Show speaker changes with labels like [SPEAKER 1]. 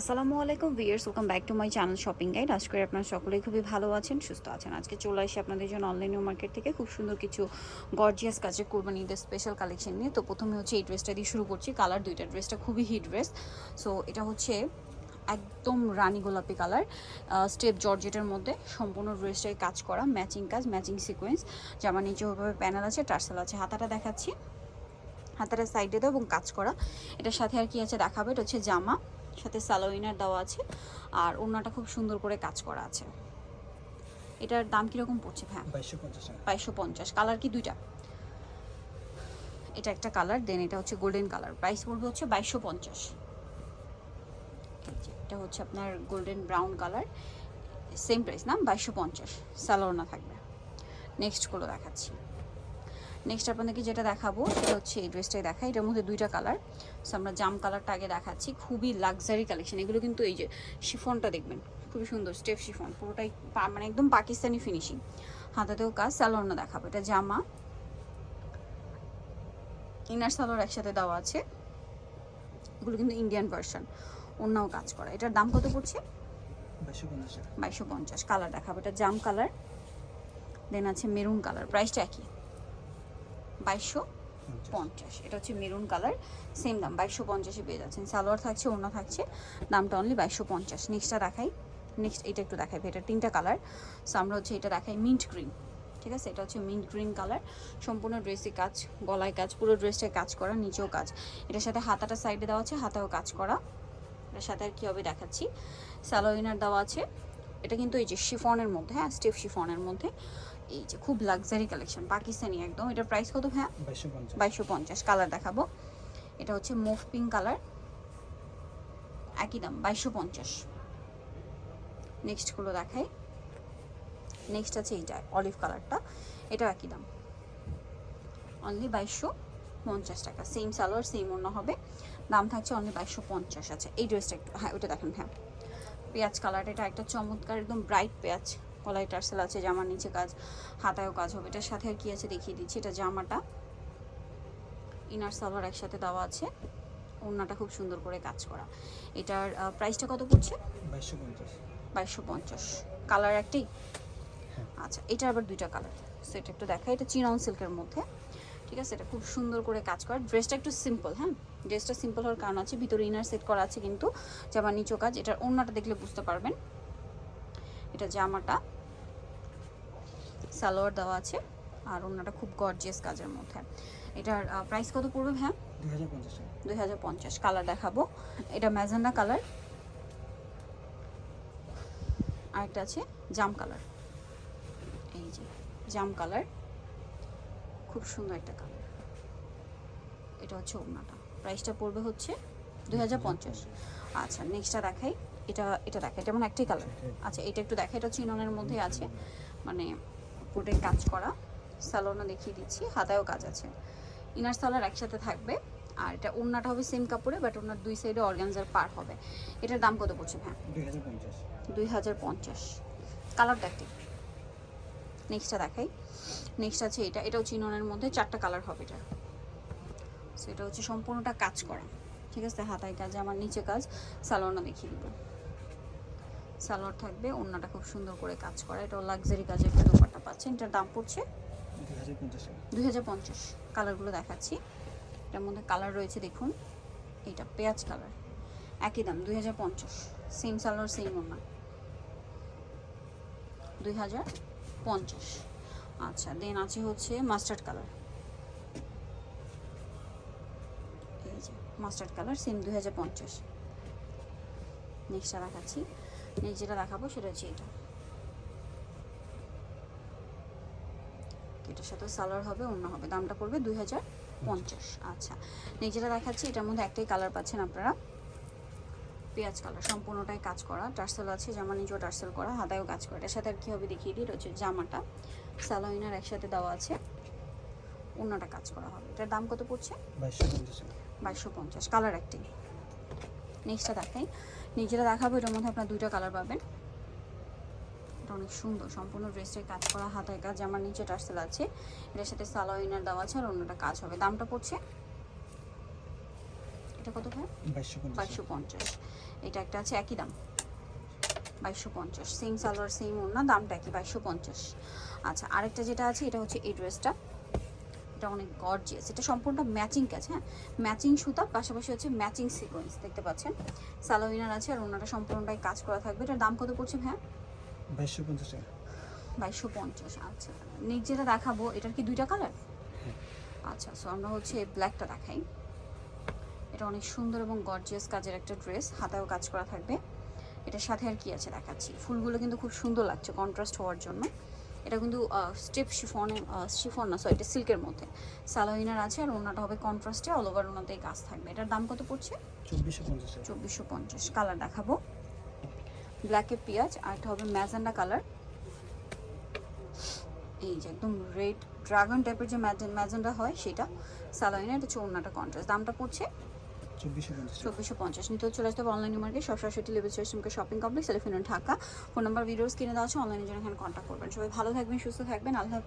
[SPEAKER 1] আসসালামু আলাইকুম viewers welcome back to my channel shopping guide. আজ করে আপনারা সকলেই খুবই ভালো আছেন, সুস্থ আছেন। আজকে চলে আসি আপনাদের জন্য অনলাইন মার্কেট থেকে। খুব সুন্দর কিছু গর্জিয়াস কাজে কোরবানি ঈদের স্পেশাল কালেকশন নিয়ে। তো প্রথমে হচ্ছে এই ড্রেসটা দিয়ে শুরু করছি। কালার দুইটা ড্রেসটা খুবই হিট ড্রেস সো এটা হচ্ছে একদম রানী গোলাপি কালার স্টেপ জর্জেটের মধ্যে। সম্পূর্ণ ড্রেসটাই কাজ করা ম্যাচিং কাজ ম্যাচিং সিকোয়েন্স জামার নিচে ওইভাবে প্যানেল আছে টার্সেল আছে। হাতাটা দেখাচ্ছি। হাতাটা সাইডে দেওয়া এবং কাজ করা। এটার সাথে আর কি আছে দেখাবে? এটা হচ্ছে জামা। সাথে সালোইনার দেওয়া আছে আর ওড়নাটা খুব সুন্দর করে কাজ করা আছে। এটার দাম কীরকম পড়ছে হ্যাঁ
[SPEAKER 2] বাইশশো পঞ্চাশ
[SPEAKER 1] কালার কি দুইটা? এটা একটা কালার দেন এটা হচ্ছে গোল্ডেন কালার। প্রাইস পড়বে হচ্ছে বাইশশো পঞ্চাশ। এটা হচ্ছে আপনার golden brown colour. Same price না বাইশশো পঞ্চাশ। সালোনা থাকবে। নেক্সটগুলো দেখাচ্ছি। নেক্সট আপনাদেরকে যেটা দেখাবো সেটা হচ্ছে এই ড্রেসটাই দেখা এটার মধ্যে দুইটা কালার সো আমরা জাম কালারটা আগে দেখাচ্ছি। খুবই লাক্সারি কালেকশন এগুলো কিন্তু এই যে শিফনটা দেখবেন খুবই সুন্দর স্টেপ শিফন। পুরোটাই মানে একদম পাকিস্তানি ফিনিশিং হাতাতেও কাজ স্যালোনা দেখাবো। এটা জামা। ইনার সালোয়ার একসাথে দেওয়া আছে। এগুলো কিন্তু ইন্ডিয়ান ভার্সন অন্যও কাজ করা। এটার দাম কত পড়ছে?
[SPEAKER 2] পঞ্চাশ
[SPEAKER 1] পঞ্চাশ। কালার দেখাবো। এটা জাম কালার দেন আছে মেরুন কালার প্রাইসটা একই। বাইশশো
[SPEAKER 2] পঞ্চাশ।
[SPEAKER 1] এটা হচ্ছে মেরুন কালার সেম দাম, বাইশশো পঞ্চাশে পেয়ে যাচ্ছেন। সালোয়ার থাকছে, ওড়না থাকছে, দামটা অনলি বাইশশো পঞ্চাশ। নেক্সটটা দেখাই। নেক্সট এটা একটু দেখাই, এটা তিনটা কালার। সো আমরা হচ্ছে এটা দেখাই মিন্ট গ্রিন ঠিক আছে? এটা হচ্ছে মিন্ট গ্রিন কালার। সম্পূর্ণ ড্রেসে কাজ, গলায় কাজ, পুরো ড্রেসটায় কাজ করা, নিচেও কাজ। এটার সাথে হাতাটা সাইডে দেওয়া আছে, হাতাও কাজ করা। এটার সাথে আর কী হবে দেখাচ্ছি। স্যালোইনার দেওয়া আছে। এটা কিন্তু এই যে শিফনের মধ্যে হ্যাঁ স্টেপ শিফনের মধ্যে। এই যে খুব লাক্সারি কালেকশন পাকিস্তানি একদম। এটার প্রাইস কত হ্যাঁ
[SPEAKER 2] বাইশশো পঞ্চাশ।
[SPEAKER 1] কালার দেখাবো। এটা হচ্ছে মুভ পিঙ্ক কালার একই দাম বাইশশো পঞ্চাশ। নেক্সটগুলো দেখাই। নেক্সট আছে এইটা অলিভ কালারটা এটাও একই দাম। অনলি বাইশশো পঞ্চাশ টাকা। সেম সালোয়ার সেম অন্য হবে। দাম থাকছে অনলি বাইশশো পঞ্চাশ। আছে এই ড্রেসটা একটু হ্যাঁ ওটা দেখেন হ্যাঁ। পেঁয়াজ কালার এটা একটা চমৎকার একদম ব্রাইট পেঁয়াজ। কলাই টার্সেল আছে জামার নিচে কাজ হাতায়ও কাজ হবে। এটার সাথে আর কি আছে দেখিয়ে দিচ্ছি এটা জামাটা। ইনার সালোয়ার একসাথে দেওয়া আছে। ওড়নাটা খুব সুন্দর করে কাজ করা। এটার প্রাইসটা কত পড়ছে?
[SPEAKER 2] বাইশশো পঞ্চাশ।
[SPEAKER 1] বাইশশো পঞ্চাশ। কালার একটাই?
[SPEAKER 2] হ্যাঁ।
[SPEAKER 1] আচ্ছা এটা আবার দুইটা কালার সো এটা একটু দেখা এটা চিনন সিল্কের মধ্যে। ঠিক আছে এটা খুব সুন্দর করে কাজ করা। ড্রেসটা একটু সিম্পল হ্যাঁ? ড্রেসটা সিম্পল হওয়ার কারণ আছে ভিতরে ইনার সেট করা আছে কিন্তু। জামার নিচু কাজ এটার ওড়নাটা দেখলে বুঝতে পারবেন। এটা জামাটা। সালোয়ার দেওয়া আছে আর ওড়নাটা খুব গর্জিয়াস কাজের মধ্যে। এটার প্রাইস কত পড়বে হ্যাঁ
[SPEAKER 2] দুই হাজার পঞ্চাশ
[SPEAKER 1] কালার দেখাবো। এটা ম্যাজেন্ডা কালার আরেকটা আছে জাম কালার এই যে জাম কালার খুব সুন্দর একটা কালার এটা হচ্ছে ওড়নাটা। প্রাইসটা পড়বে হচ্ছে দুই হাজার পঞ্চাশ। আচ্ছা নেক্সটটা দেখাই। এটা এটা দেখাই। যেমন একটাই কালার আচ্ছা এটা একটু দেখাই। এটা চিননের মধ্যে আছে। মানে পুরোটাই কাজ করা। স্যালোনা দেখিয়ে দিচ্ছি হাতায়ও কাজ আছে। ইনার সালোয়ার একসাথে থাকবে। আর এটা ওড়নাটা হবে সেম কাপড়ে বাট ওনার দুই সাইডে অর্গানজার পার হবে। এটার দাম কত পড়ছে হ্যাঁ
[SPEAKER 2] দুই হাজার পঞ্চাশ।
[SPEAKER 1] দুই হাজার পঞ্চাশ। কালার দেখতে নেক্সটটা দেখাই। নেক্সট আছে এটা। এটাও চিননের মধ্যে চারটা কালার হবে এটা। সো এটা হচ্ছে সম্পূর্ণটা কাজ করা। ঠিক আছে? হাতায় কাজ আমার নিচে কাজ। সালোয়ারটা দেখিয়ে দিব। সালোয়ার থাকবে ওড়নাটা খুব সুন্দর করে কাজ করা। এটা লাক্সারি কাজের একটা দোপাট্টা পাচ্ছেন এটার দাম পড়ছে
[SPEAKER 2] দুই হাজার পঞ্চাশ
[SPEAKER 1] কালারগুলো দেখাচ্ছি। এটার মধ্যে কালার রয়েছে দেখুন। এটা পেঁয়াজ কালার একই দাম দুই হাজার পঞ্চাশ। সেম সালোয়ার সেম ওনা দুই হাজার পঞ্চাশ। আচ্ছা দেন আছে হচ্ছে মাস্টার্ড কালার এই যে মাস্টার্ড কালার সেম দুই হাজার পঞ্চাশ। নেক্সটটা দেখাচ্ছি। যেটা দেখাবো সেটা হচ্ছে এটা। এটার সাথে সালোয়ার হবে অন্য হবে। দামটা পড়বে দুই হাজার পঞ্চাশ। আচ্ছা নিজেরা দেখাচ্ছি এটার মধ্যে একটাই কালার পাচ্ছেন আপনারা। পেঁয়াজ কালার সম্পূর্ণটাই কাজ করা। টার্সেল আছে জামা নিজেও টার্সেল করা হাতায়ও কাজ করা। এটার সাথে আর কী হবে দেখিয়ে দিই হচ্ছে জামাটা। স্যালোইনার একসাথে দেওয়া আছে। অন্যটা কাজ করা হবে। এটার দাম কত পড়ছে?
[SPEAKER 2] বাইশশো পঞ্চাশ
[SPEAKER 1] বাইশশো পঞ্চাশ কালার একটাই। নেক্সটটা দেখাই। নিজেরা দেখাবো এটার মধ্যে আপনার দুইটা কালার পাবেন। এটা অনেক সুন্দর সম্পূর্ণ ড্রেসটাই কাজ করা হাতায় কাজ আমার নিচে টার্সেল আছে। এটার সাথে সালোইনার দেওয়া আছে আর অন্যটা কাজ হবে। দামটা পড়ছে? এটা কত ভাই?
[SPEAKER 2] বাইশশো পঞ্চাশ।
[SPEAKER 1] এটা একটা আছে একই দাম। বাইশশো পঞ্চাশ। সেম সালোয়ার সেম ওড়না দামটা কি বাইশশো পঞ্চাশ। আচ্ছা আরেকটা যেটা আছে এটা হচ্ছে এই ড্রেসটা এটা অনেক গর্জিয়াস এটা সম্পূর্ণ ম্যাচিং কাজ হ্যাঁ? ম্যাচিং সুতা পাশাপাশি হচ্ছে ম্যাচিং সিকোয়েন্স দেখতে পাচ্ছেন? সালোইনার আছে আর ওনাটা সম্পূর্ণটাই কাজ করা থাকবে। এটার দাম কত পড়ছে হ্যাঁ
[SPEAKER 2] বাইশশো পঞ্চাশ টাকা।
[SPEAKER 1] বাইশশো পঞ্চাশ আচ্ছা। নেক্সট যেটা দেখাবো এটার কি দুইটা কালার আচ্ছা সো আমরা হচ্ছে ব্ল্যাকটা দেখাই। এটা অনেক সুন্দর এবং গর্জিয়াস কাজের একটা ড্রেস হাতায়ও কাজ করা থাকবে। এটার সাথে আর কি আছে দেখাচ্ছি? ফুলগুলো কিন্তু খুব সুন্দর লাগছে কন্ট্রাস্ট হওয়ার জন্য। এটা কিন্তু স্টেপ শিফনে শিফন না সরি এটা সিল্কের মধ্যে। সালোইনার আছে আর ওনাটা হবে কন্ট্রাস্টে অল ওভার ওনাতেই কাজ থাকবে। এটার দাম কত পড়ছে?
[SPEAKER 2] চব্বিশশো পঞ্চাশ
[SPEAKER 1] কালার দেখাবো। ব্ল্যাকে পেঁয়াজ আর এটা হবে ম্যাজেন্ডা কালার এই যে একদম রেড ড্রাগন টাইপের যে ম্যাজেন্ডা হয় সেটা সালোইনা এটা চৌনাটা কন্ট্রাস্ট দামটা পড়ছে
[SPEAKER 2] চব্বিশশো পঞ্চাশ।
[SPEAKER 1] নিতে চলে আসতে হবে online shopping Dhaka phone number videos কিনে দেওয়া আছে অনলাইনে জন্য এখানে কন্ট্যাক্ট করবেন। সবাই ভালো থাকবেন, সুস্থ থাকবেন। আল্লাহ